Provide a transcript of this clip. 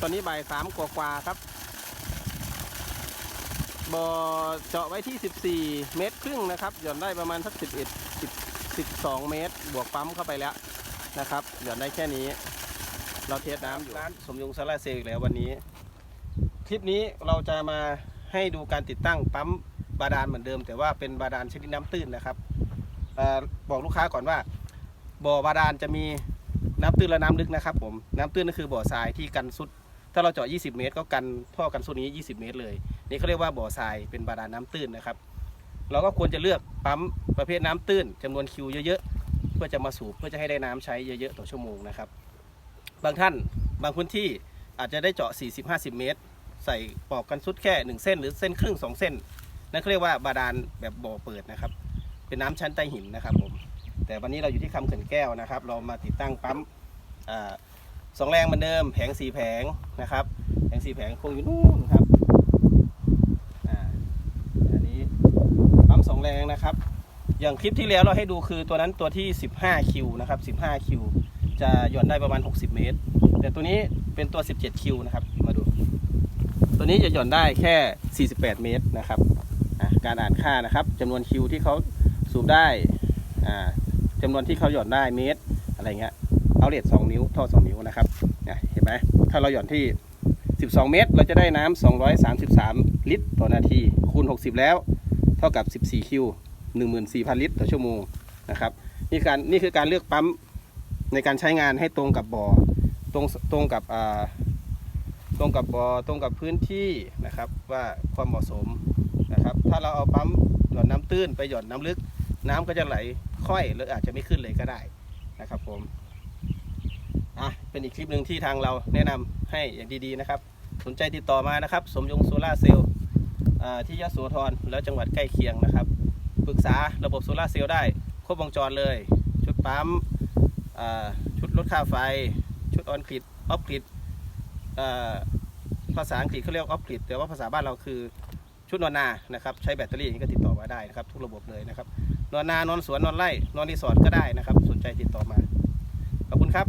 ตอนนี้บ่ายสามกว่าๆครับบ่อเจาะไว้ที่ 14 เมตรครึ่งนะครับ หย่อนได้ประมาณสัก11 10 12 เมตร บวกปั๊มเข้าไปแล้วนะครับ หย่อนได้แค่นี้ เราเทสน้ำอยู่ร้านสมยงโซลาเซลอีกแล้ววันนี้ คลิปนี้เราจะมาให้ดูการติดตั้งปั๊มบาดาลเหมือนเดิม แต่ว่าเป็นบาดาลชนิดน้ำตื้นนะครับอบอกลูกค้าก่อนว่า บ่อบาดาลจะมีน้ำตื้นและน้ำลึกนะครับ ผม น้ำตื้นก็คือบ่อทรายที่กันสุด ถ้าเราเจาะ 20 เมตร ก็กันท่อกันสุดนี้ 20 เมตร เลย นี่เขาเรียกว่าบ่อทรายเป็นบาดาลน้ำตื้นนะครับ เราก็ควรจะเลือกปั๊มประเภทน้ำตื้นจำนวนคิวเยอะๆ เพื่อจะมาสูบเพื่อจะให้ได้น้ำใช้เยอะๆ ต่อชั่วโมงนะครับ บางท่านบางพื้นที่อาจจะได้เจาะ 40-50 เมตร ใส่ปอกกันสุดแค่ 1 เส้น หรือเส้นครึ่ง 2 เส้น นั่นเขาเรียกว่าบาดาลแบบบ่อเปิดนะครับ เป็นน้ำชั้นใต้หินนะครับผม แต่วันนี้เราอยู่ที่คำเขื่อนแก้วนะครับ เรามาติดตั้งปั๊มอ่า สองแรงเหมือนเดิมแผงสี่แผงนะครับ แผงสี่แผงคงอยู่นู่นครับอ่าอันนี้ปั๊มสองแรงนะครับ อย่างคลิปที่แล้วเราให้ดูคือตัวนั้นตัวที่ 15 คิวนะครับ15 คิว จะหย่อนได้ประมาณ 60 เมตร แต่ตัวนี้เป็นตัว 17 คิวนะครับ มาดู ตัวนี้จะหย่อนได้แค่ 48 เมตรนะครับการอ่านค่านะครับจำนวนคิวที่เขาสูบได้อ่าจำนวนที่เขาหย่อนได้เมตรอะไรเงี้ย เอาเลท2นิ้วท่อ2นิ้วนะครับเนี่ยเห็นไหมถ้าเราหย่อนที่ 12 เมตร เราจะได้น้ำ233 ลิตร ต่อนาทีคูณ 60 แล้ว เท่ากับ 14 คิว 14,000 ลิตร ต่อชั่วโมงนะครับนี่การนี่คือการเลือกปั๊มในการใช้งานให้ตรงกับบ่อตรงตรงกับอ่าตรงกับบ่อตรงกับพื้นที่นะครับว่าความเหมาะสมนะครับ ถ้าเราเอาปั๊มหย่อนน้ำตื้นไปหย่อนน้ำลึก น้ำก็จะไหลค่อยหรืออาจจะไม่ขึ้นเลยก็ได้นะครับผม อะเป็นอีกคลิปหนึ่งที่ทางเราแนะนำให้อย่างดีๆนะครับ สนใจติดต่อมานะครับ สมยงโซลาเซลล์ที่ยะโสธรแล้วจังหวัดใกล้เคียงนะครับ ปรึกษาระบบโซลาเซลล์ได้ครบวงจรเลย ชุดปั๊มชุดลดค่าไฟ ชุดออนกริดออฟกริดภาษาอังกฤษเขาเรียกออฟกริดแต่ว่าภาษาบ้านเราคือชุดนอนนานะครับ ใช้แบตเตอรี่อย่างนี้ก็ติดต่อมาได้นะครับ ทุกระบบเลยนะครับ นอนนานอนสวนนอนไร่นอนรีสอร์ทก็ได้นะครับ สนใจติดต่อมา ขอบคุณครับ